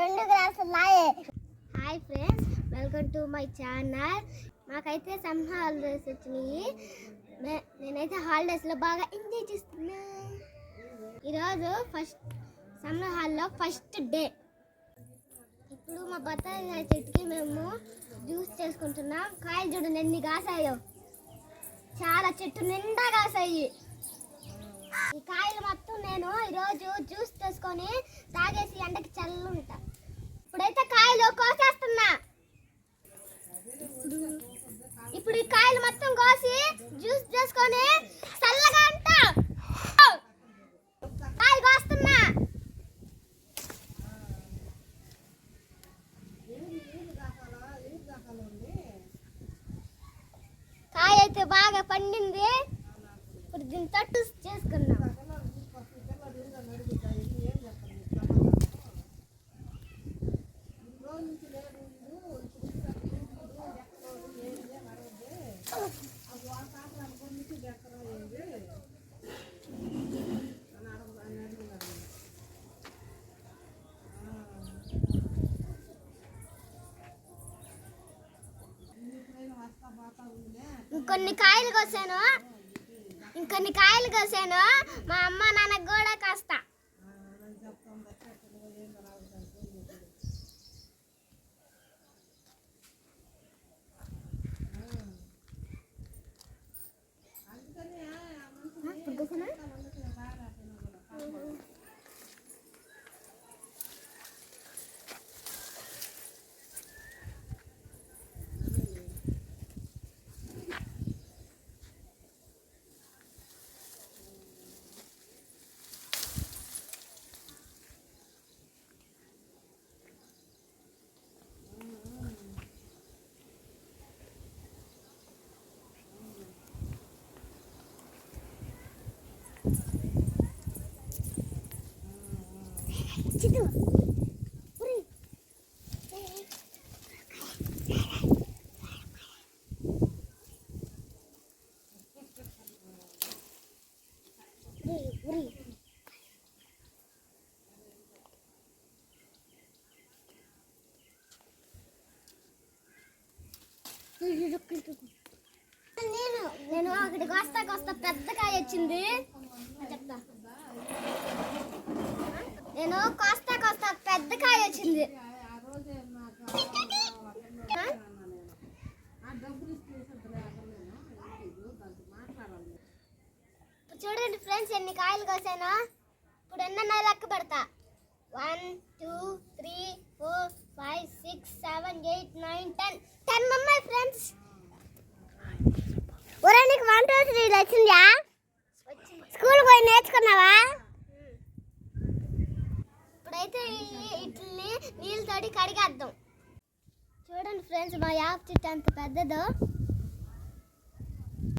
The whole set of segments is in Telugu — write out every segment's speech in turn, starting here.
రెండు గ్లాసులు లాయే hi friends welcome to my channel మాకైతే సమ్ హాలిడేస్ వచ్చినాయి. నేనైతే హాలిడేస్లో బాగా ఎంజాయ్ చేస్తున్నా. ఈరోజు ఫస్ట్ సమ్మర్ హాల్లో ఫస్ట్ డే ఇప్పుడు మా బత్తాయి చెట్టుకి మేము జ్యూస్ చేసుకుంటున్నాం. కాయలు చూడండి ఎన్ని కాసాయో. చాలా చెట్టు నిండా కాసాయి. ఈ కాయలు మొత్తం నేను ఈరోజు జ్యూస్ చేసుకొని తాగేసి ఎండకి చల్లుంటా ఇప్పుడైతే కాయలు కోసేస్తున్నా ఇప్పుడు ఇప్పుడు ఈ కాయలు మొత్తం కోసి జ్యూస్ చేసుకొని చల్లగా అంటా కాయలు కోస్తున్నా కాయ అయితే బాగా పండింది. ఇప్పుడు దీన్ని తట్టు చేసుకున్నాం కొన్ని కాయలు కోసాను. ఇంకొన్ని కాయలు కోసాను. మా అమ్మ నాన్నకు కూడా కాస్తా. నేను నేను అక్కడికి వస్తా వస్తా పెద్ద కాయ వచ్చింది. చెప్తా. నేను కోస్తా కోస్తా పెద్ద కాయ వచ్చింది. చూడండి ఫ్రెండ్స్ ఎన్ని కాయలు కోసాను. ఇప్పుడు ఎన్న లెక్క పెడతా. One two three four five six seven eight nine ten. Ten ఉన్నాయి ఫ్రెండ్స్. ఒరే నీకు వన్ టూ త్రీ వచ్చిందా. స్కూల్ పోయి నేర్చుకున్నావా? ఇప్పుడైతే ఇట్లని నీళ్ళతోటి కడిగేద్దాం. చూడండి ఫ్రెండ్స్ మా యాప్ చెట్టు అంత పెద్దదో.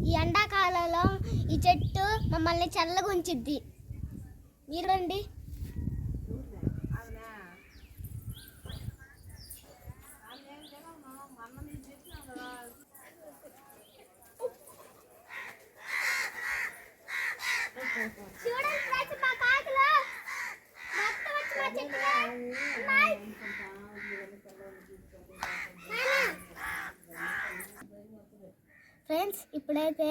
ఈ ఎండాకాలంలో ఈ చెట్టు మమ్మల్ని చల్లగా ఉంచిద్ది మీరు రండి చూడండి ఫ్రెండ్స్ మా కాకులు మొత్తం వచ్చి మా చెట్టులో ఉన్నాయి. ఫ్రెండ్స్ ఇప్పుడైతే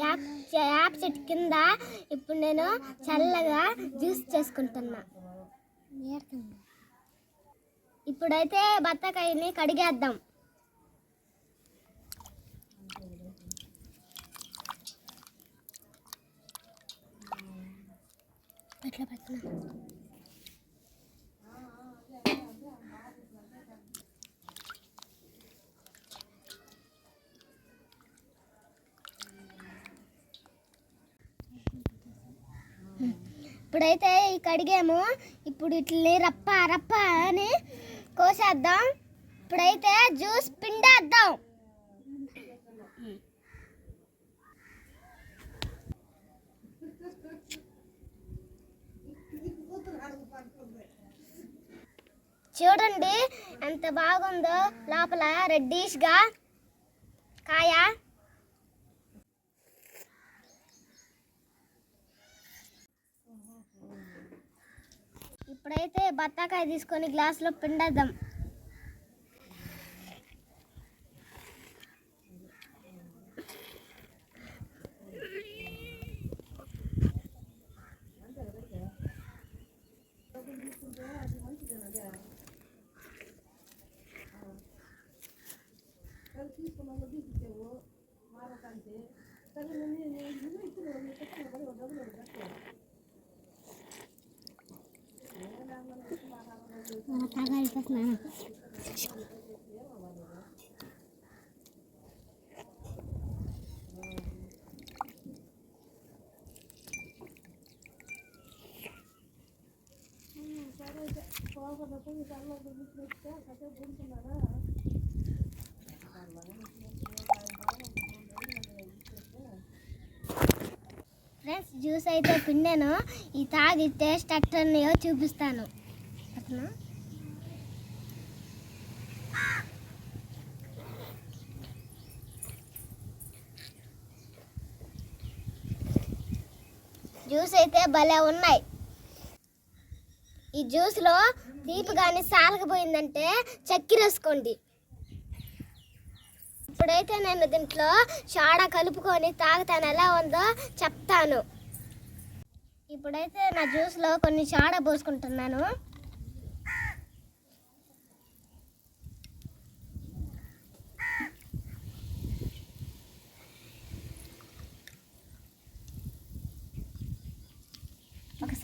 యాప్ యాప్ చెట్టు కింద ఇప్పుడు నేను చల్లగా జ్యూస్ చేసుకుంటున్నా. ఇప్పుడైతే బత్తాకాయని కడిగేద్దాం. ఎట్లా పెట్టినా ఇప్పుడైతే ఈ కడిగాము. ఇప్పుడు ఇట్లని రప్ప రప్ప అని కోసేద్దాం. ఇప్పుడైతే జ్యూస్ పిండేద్దాం. చూడండి ఎంత బాగుందో లోపల రెడ్డిష్గా కాయ. ఇప్పుడైతే బత్తాకాయ తీసుకొని గ్లాస్లో పిండేద్దాం. తీసుకున్నాము తీసుకు మారకంటే సరే నేను ఇచ్చిన ఫ్రెండ్స్ జ్యూస్ అయితే పిండాను. ఈ తాగి టేస్ట్ ఎట్లున్నాయో చూపిస్తాను. అట్లా జ్యూస్ అయితే భలే ఉన్నాయి. ఈ జ్యూస్లో తీపి కానీ సాలకపోయిందంటే చక్కెర వేసుకోండి. ఇప్పుడైతే నేను దీంట్లో షాడా కలుపుకొని తాగుతాను. ఎలా ఉందో చెప్తాను. ఇప్పుడైతే నా జ్యూస్లో కొన్ని షాడా పోసుకుంటున్నాను.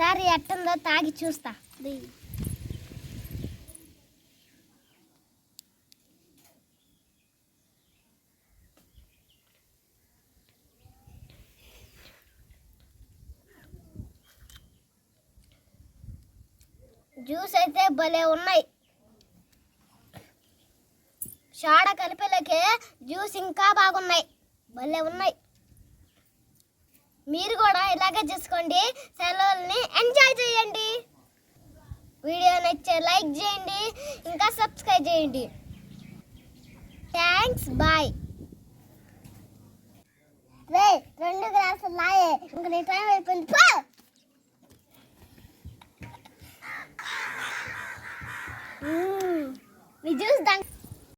ఒకసారి ఎట్టుందో తాగి చూస్తా. జ్యూస్ అయితే భలే ఉన్నాయి. షాడ కలిపేలకే జ్యూస్ ఇంకా బాగున్నాయి. భలే ఉన్నాయి. మీరు కూడా ఇలాగే చేసుకోండి. సెలవుల్ని ఎంజాయ్ చేయండి. వీడియో నచ్చే లైక్ చేయండి. ఇంకా సబ్స్క్రైబ్ చేయండి. థ్యాంక్స్. బాయ్. రే రెండు గ్లాసులు లాయే ఇంక నీ టైం అయిపోయింది. పో. మ్మ్. మీ జ్యూస్ దానికి